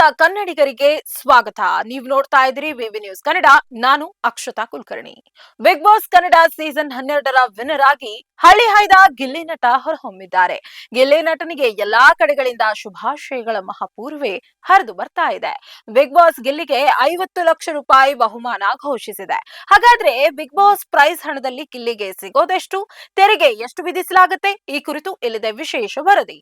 ಕನ್ನಡಿಗರಿಗೆ ಸ್ವಾಗತ. ನೀವು ನೋಡ್ತಾ ಇದ್ದೀರಿ ವಿವಿ ನ್ಯೂಸ್ ಕನ್ನಡ. ನಾನು Akshata Kulkarni. Bigg Boss Kannada season ಹನ್ನೆರಡರ ವಿನ್ನರ್ ಆಗಿ ಹಳ್ಳಿ ಹಾಯ್ದ ಗಿಲ್ಲಿ ನಟ ಹೊರಹೊಮ್ಮಿದ್ದಾರೆ. ಗಿಲ್ಲಿ ನಟನಿಗೆ ಎಲ್ಲಾ ಕಡೆಗಳಿಂದ ಶುಭಾಶಯಗಳ ಮಹಾಪೂರ್ವೆ ಹರಿದು ಬರ್ತಾ ಇದೆ. ಬಿಗ್ ಬಾಸ್ ಗಿಲ್ಲಿಗೆ ಐವತ್ತು ಲಕ್ಷ ರೂಪಾಯಿ ಬಹುಮಾನ ಘೋಷಿಸಿದೆ. ಹಾಗಾದ್ರೆ ಬಿಗ್ ಬಾಸ್ ಪ್ರೈಸ್ ಹಣದಲ್ಲಿ ಗಿಲ್ಲಿಗೆ ಸಿಗೋದೆಷ್ಟು? ತೆರಿಗೆ ಎಷ್ಟು ವಿಧಿಸಲಾಗುತ್ತೆ? ಈ ಕುರಿತು ಇಲ್ಲಿದೆ ವಿಶೇಷ ವರದಿ.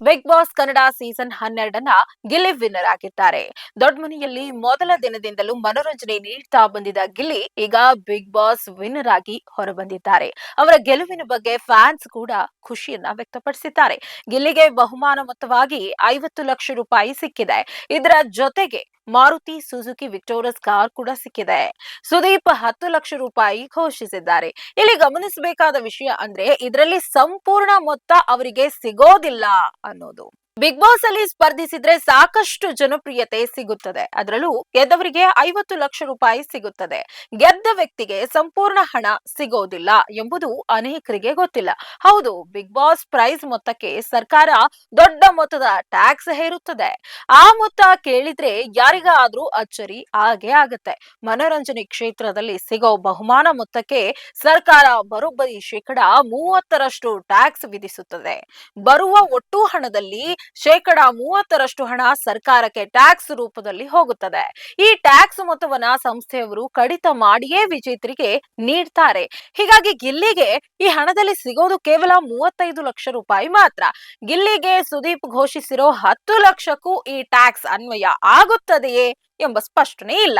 ಬಿಗ್ ಬಾಸ್ ಕನ್ನಡ ಸೀಸನ್ ಹನ್ನೆರಡನ್ನ ಗಿಲ್ಲಿ ವಿನ್ನರ್ ಆಗಿದ್ದಾರೆ. ದೊಡ್ಡಮನೆಯಲ್ಲಿ ಮೊದಲ ದಿನದಿಂದಲೂ ಮನೋರಂಜನೆ ನೀಡ್ತಾ ಬಂದಿದ್ದ ಗಿಲ್ಲಿ ಈಗ ಬಿಗ್ ಬಾಸ್ ವಿನ್ನರ್ ಆಗಿ ಹೊರಬಂದಿದ್ದಾರೆ. ಅವರ ಗೆಲುವಿನ ಬಗ್ಗೆ ಫ್ಯಾನ್ಸ್ ಕೂಡ ಖುಷಿಯನ್ನ ವ್ಯಕ್ತಪಡಿಸಿದ್ದಾರೆ. ಗಿಲ್ಲಿಗೆ ಬಹುಮಾನ ಮೊತ್ತವಾಗಿ ಐವತ್ತು ಲಕ್ಷ ರೂಪಾಯಿ ಸಿಕ್ಕಿದೆ. ಇದರ ಜೊತೆಗೆ ಮಾರುತಿ ಸುಜುಕಿ ವಿಕ್ಟೋರಸ್ ಕಾರ್ ಕೂಡ ಸಿಕ್ಕಿದೆ. ಸುದೀಪ್ ಹತ್ತು ಲಕ್ಷ ರೂಪಾಯಿ ಘೋಷಿಸಿದ್ದಾರೆ. ಇಲ್ಲಿ ಗಮನಿಸಬೇಕಾದ ವಿಷಯ ಅಂದ್ರೆ ಇದರಲ್ಲಿ ಸಂಪೂರ್ಣ ಮೊತ್ತ ಅವರಿಗೆ ಸಿಗೋದಿಲ್ಲ ಅನ್ನೋದು. ಬಿಗ್ ಬಾಸ್ ಅಲ್ಲಿ ಸ್ಪರ್ಧಿಸಿದ್ರೆ ಸಾಕಷ್ಟು ಜನಪ್ರಿಯತೆ ಸಿಗುತ್ತದೆ. ಅದರಲ್ಲೂ ಗೆದ್ದವರಿಗೆ ಐವತ್ತು ಲಕ್ಷ ರೂಪಾಯಿ ಸಿಗುತ್ತದೆ. ಗೆದ್ದ ವ್ಯಕ್ತಿಗೆ ಸಂಪೂರ್ಣ ಹಣ ಸಿಗೋದಿಲ್ಲ ಎಂಬುದು ಅನೇಕರಿಗೆ ಗೊತ್ತಿಲ್ಲ. ಹೌದು ಬಿಗ್ ಬಾಸ್ ಪ್ರೈಸ್ ಮೊತ್ತಕ್ಕೆ ಸರ್ಕಾರ ದೊಡ್ಡ ಮೊತ್ತದ ಟ್ಯಾಕ್ಸ್ ಹೇರುತ್ತದೆ. ಆ ಮೊತ್ತ ಕೇಳಿದ್ರೆ ಯಾರಿಗಾದ್ರೂ ಅಚ್ಚರಿ ಹಾಗೆ ಆಗುತ್ತೆ. ಮನೋರಂಜನೆ ಕ್ಷೇತ್ರದಲ್ಲಿ ಸಿಗೋ ಬಹುಮಾನ ಮೊತ್ತಕ್ಕೆ ಸರ್ಕಾರ ಬರೋಬ್ಬರಿ ಶೇಕಡ ಮೂವತ್ತರಷ್ಟು ಟ್ಯಾಕ್ಸ್ ವಿಧಿಸುತ್ತದೆ. ಬರುವ ಒಟ್ಟು ಹಣದಲ್ಲಿ ಶೇಕಡ ಮೂವತ್ತರಷ್ಟು ಹಣ ಸರ್ಕಾರಕ್ಕೆ ಟ್ಯಾಕ್ಸ್ ರೂಪದಲ್ಲಿ ಹೋಗುತ್ತದೆ. ಈ ಟ್ಯಾಕ್ಸ್ ಮೊತ್ತವನ್ನ ಸಂಸ್ಥೆಯವರು ಕಡಿತ ಮಾಡಿಯೇ ವಿಜೇತರಿಗೆ ನೀಡ್ತಾರೆ. ಹೀಗಾಗಿ ಗಿಲ್ಲಿಗೆ ಈ ಹಣದಲ್ಲಿ ಸಿಗೋದು ಕೇವಲ ಮೂವತ್ತೈದು ಲಕ್ಷ ರೂಪಾಯಿ ಮಾತ್ರ. ಗಿಲ್ಲಿಗೆ ಸುದೀಪ್ ಘೋಷಿಸಿರೋ ಹತ್ತು ಲಕ್ಷಕ್ಕೂ ಈ ಟ್ಯಾಕ್ಸ್ ಅನ್ವಯ ಆಗುತ್ತದೆಯೇ ಎಂಬ ಸ್ಪಷ್ಟನೆ ಇಲ್ಲ.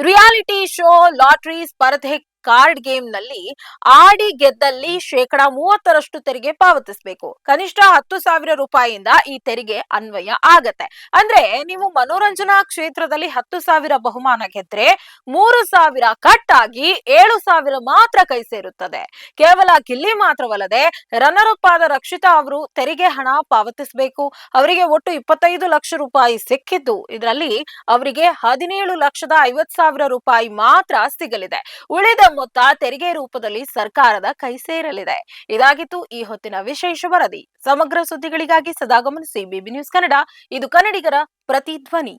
ರಿಯಾಲಿಟಿ ಶೋ ಲಾಟರಿ ಸ್ಪರ್ಧೆ ಕಾರ್ಡ್ ಗೇಮ್ನಲ್ಲಿ ಆಡಿ ಗೆದ್ದಲ್ಲಿ ಶೇಕಡಾ ಮೂವತ್ತರಷ್ಟು ತೆರಿಗೆ ಪಾವತಿಸಬೇಕು. ಕನಿಷ್ಠ ಹತ್ತು ಸಾವಿರ ರೂಪಾಯಿಯಿಂದ ಈ ತೆರಿಗೆ ಅನ್ವಯ ಆಗತ್ತೆ. ಅಂದ್ರೆ ನೀವು ಮನೋರಂಜನಾ ಕ್ಷೇತ್ರದಲ್ಲಿ ಹತ್ತು ಸಾವಿರ ಬಹುಮಾನ ಗೆದ್ರೆ ಮೂರು ಸಾವಿರ ಕಟ್ ಆಗಿ ಏಳು ಸಾವಿರ ಮಾತ್ರ ಕೈ ಸೇರುತ್ತದೆ. ಕೇವಲ ಗಿಲ್ಲಿ ಮಾತ್ರವಲ್ಲದೆ ರನ್ನರ್ ರಕ್ಷಿತಾ ಅವರು ತೆರಿಗೆ ಹಣ ಪಾವತಿಸಬೇಕು. ಅವರಿಗೆ ಒಟ್ಟು ಇಪ್ಪತ್ತೈದು ಲಕ್ಷ ರೂಪಾಯಿ ಸಿಕ್ಕಿದ್ದು ಇದರಲ್ಲಿ ಅವರಿಗೆ ಹದಿನೇಳು ಲಕ್ಷದ ಐವತ್ ಸಾವಿರ ರೂಪಾಯಿ ಮಾತ್ರ ಸಿಗಲಿದೆ. ಉಳಿದ ಮೊತ್ತ ತೆರಿಗೆ ರೂಪದಲ್ಲಿ ಸರ್ಕಾರದ ಕೈ ಸೇರಲಿದೆ. ಇದಾಗಿತ್ತು ಈ ಹೊತ್ತಿನ ವಿಶೇಷ ವರದಿ. ಸಮಗ್ರ ಸುದ್ದಿಗಳಿಗಾಗಿ ಸದಾ ಗಮನಿಸಿ ಬಿಬಿ ನ್ಯೂಸ್ ಕನ್ನಡ. ಇದು ಕನ್ನಡಿಗರ ಪ್ರತಿಧ್ವನಿ.